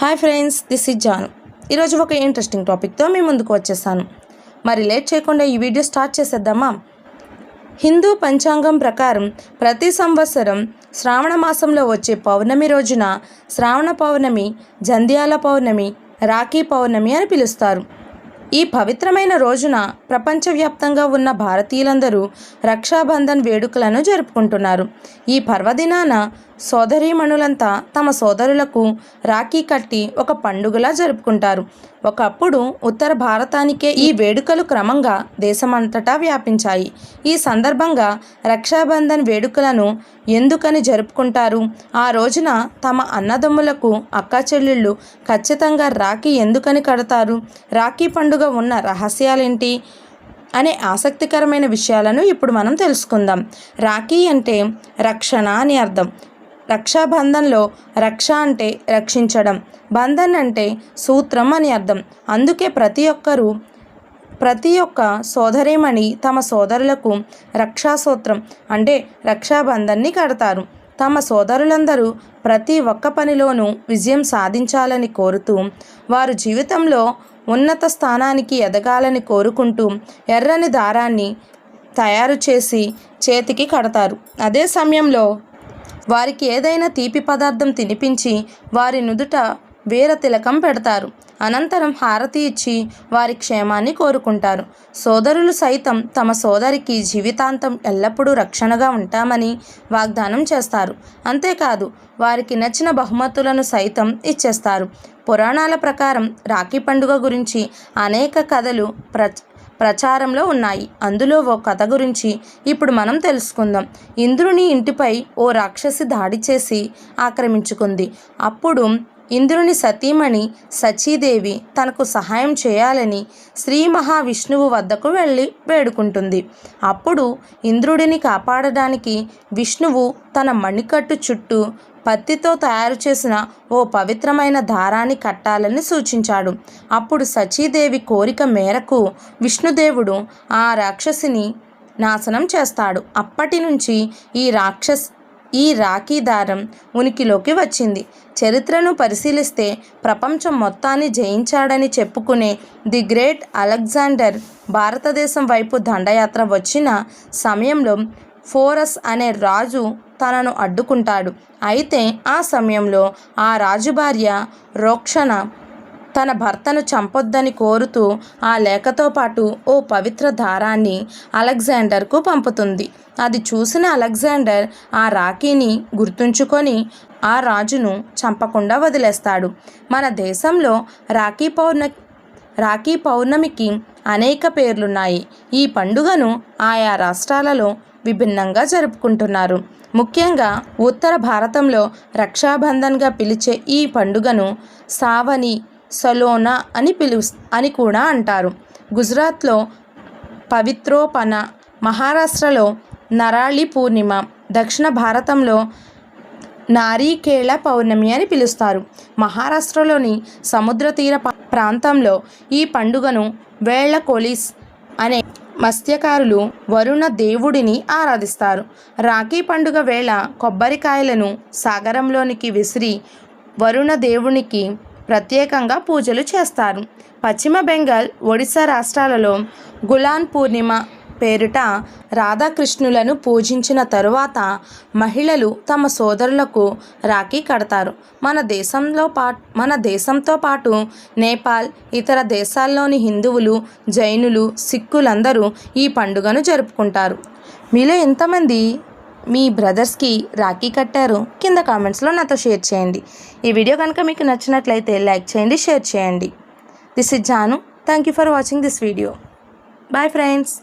Hi friends this is Janu. ఈరోజు ఒక interesting టాపిక్తో మీ ముందుకు వచ్చేసాను. మరి లేట్ చేయకుండా ఈ వీడియో స్టార్ట్ చేసేద్దామా? హిందూ పంచాంగం ప్రకారం ప్రతి సంవత్సరం శ్రావణ మాసంలో వచ్చే పౌర్ణమి రోజున శ్రావణ పౌర్ణమి జంధ్యాల పౌర్ణమి రాఖీ పౌర్ణమి అని పిలుస్తారు. ఈ పవిత్రమైన రోజున ప్రపంచవ్యాప్తంగా ఉన్న భారతీయులందరూ రక్షాబంధన్ వేడుకలను జరుపుకుంటున్నారు. ఈ పర్వదినాన సోదరీమణులంతా తమ సోదరులకు రాఖీ కట్టి ఒక పండుగలా జరుపుకుంటారు. ఒకప్పుడు ఉత్తర భారతానికే ఈ వేడుకలు క్రమంగా దేశమంతటా వ్యాపించాయి. ఈ సందర్భంగా రక్షాబంధన్ వేడుకలను ఎందుకని జరుపుకుంటారు? ఆ రోజున తమ అన్నదమ్ములకు అక్కా చెల్లెళ్ళు ఖచ్చితంగా రాఖీ ఎందుకని కడతారు? రాఖీ పండుగ ఉన్న రహస్యాలేంటి? అనే ఆసక్తికరమైన విషయాలను ఇప్పుడు మనం తెలుసుకుందాం. రాఖీ అంటే రక్షణ అని అర్థం. రక్షాబంధంలో రక్ష అంటే రక్షించడం. బంధన్ అంటే సూత్రం అని అర్థం. అందుకే ప్రతి ఒక్కరూ ప్రతి ఒక్క సోదరేమణి తమ సోదరులకు రక్షాసూత్రం అంటే రక్షాబంధన్ని కడతారు. తమ సోదరులందరూ ప్రతి ఒక్క పనిలోనూ విజయం సాధించాలని కోరుతూ వారు జీవితంలో ఉన్నత స్థానానికి ఎదగాలని కోరుకుంటూ ఎర్రని దారాన్ని తయారు చేసి చేతికి కడతారు. అదే సమయంలో వారికి ఏదైనా తీపి పదార్థం తినిపించి వారి నుదుట వీర తిలకం పెడతారు. అనంతరం హారతి ఇచ్చి వారి క్షేమాన్ని కోరుకుంటారు. సోదరులు సైతం తమ సోదరికి జీవితాంతం ఎల్లప్పుడూ రక్షణగా ఉంటామని వాగ్దానం చేస్తారు. అంతేకాదు వారికి నచ్చిన బహుమతులను సైతం ఇచ్చేస్తారు. పురాణాల ప్రకారం రాఖీ పండుగ గురించి అనేక కథలు ప్ర ప్రచారంలో ఉన్నాయి. అందులో ఓ కథ గురించి ఇప్పుడు మనం తెలుసుకుందాం. ఇంద్రుని ఇంటిపై ఓ రాక్షసి దాడి చేసి ఆక్రమించుకుంది. అప్పుడు ఇంద్రుని సతీమణి సచీదేవి తనకు సహాయం చేయాలని శ్రీ మహావిష్ణువు వద్దకు వెళ్ళి వేడుకుంటుంది. అప్పుడు ఇంద్రుడిని కాపాడడానికి విష్ణువు తన మణికట్టు చుట్టూ పత్తితో తయారు చేసిన ఓ పవిత్రమైన దారాన్ని కట్టాలని సూచించాడు. అప్పుడు సచీదేవి కోరిక మేరకు విష్ణుదేవుడు ఆ రాక్షసిని నాశనం చేస్తాడు. అప్పటి నుంచి ఈ రాక్షస్ ఈ రాఖీ దారం ఉనికిలోకి వచ్చింది. చరిత్రను పరిశీలిస్తే ప్రపంచం మొత్తాన్ని జయించాడని చెప్పుకునే ది గ్రేట్ అలెగ్జాండర్ భారతదేశం వైపు దండయాత్ర వచ్చిన సమయంలో ఫోరస్ అనే రాజు తనను అడ్డుకుంటాడు. అయితే ఆ సమయంలో ఆ రాజు భార్య రోక్షణ తన భర్తను చంపొద్దని కోరుతూ ఆ లేఖతో పాటు ఓ పవిత్ర దారాన్ని అలెగ్జాండర్కు పంపుతుంది. అది చూసిన అలెగ్జాండర్ ఆ రాఖీని గుర్తుంచుకొని ఆ రాజును చంపకుండా వదిలేస్తాడు. మన దేశంలో రాఖీ పౌర్ణ రాఖీ పౌర్ణమికి అనేక పేర్లున్నాయి. ఈ పండుగను ఆయా రాష్ట్రాలలో విభిన్నంగా జరుపుకుంటున్నారు. ముఖ్యంగా ఉత్తర భారతంలో రక్షాబంధన్గా పిలిచే ఈ పండుగను సావని సలోనా అని పిలు అని కూడా అంటారు. గుజరాత్లో పవిత్రోపన మహారాష్ట్రలో నరాళి పూర్ణిమ దక్షిణ భారతంలో నారీకేళ పౌర్ణమి అని పిలుస్తారు. మహారాష్ట్రలోని సముద్ర తీర ప్రాంతంలో ఈ పండుగను వేళ్ళ కొలిస్ అనే మత్స్యకారులు వరుణ దేవుడిని ఆరాధిస్తారు. రాఖీ పండుగ వేళ కొబ్బరికాయలను సాగరంలోనికి విసిరి వరుణ దేవునికి ప్రత్యేకంగా పూజలు చేస్తారు. పశ్చిమ బెంగాల్ ఒడిశా రాష్ట్రాలలో గులాన్ పూర్ణిమ పేరిట రాధాకృష్ణులను పూజించిన తరువాత మహిళలు తమ సోదరులకు రాఖీ కడతారు. మన దేశంలో పా మన దేశంతో పాటు నేపాల్ ఇతర దేశాల్లోని హిందువులు జైనులు సిక్కులందరూ ఈ పండుగను జరుపుకుంటారు. మీలో ఎంతమంది మీ బ్రదర్స్కి రాఖీ కట్టారు కింద కామెంట్స్లో నాతో షేర్ చేయండి. ఈ వీడియో కనుక మీకు నచ్చినట్లయితే లైక్ చేయండి షేర్ చేయండి. This is Janu. Thank you for watching this video. Bye friends.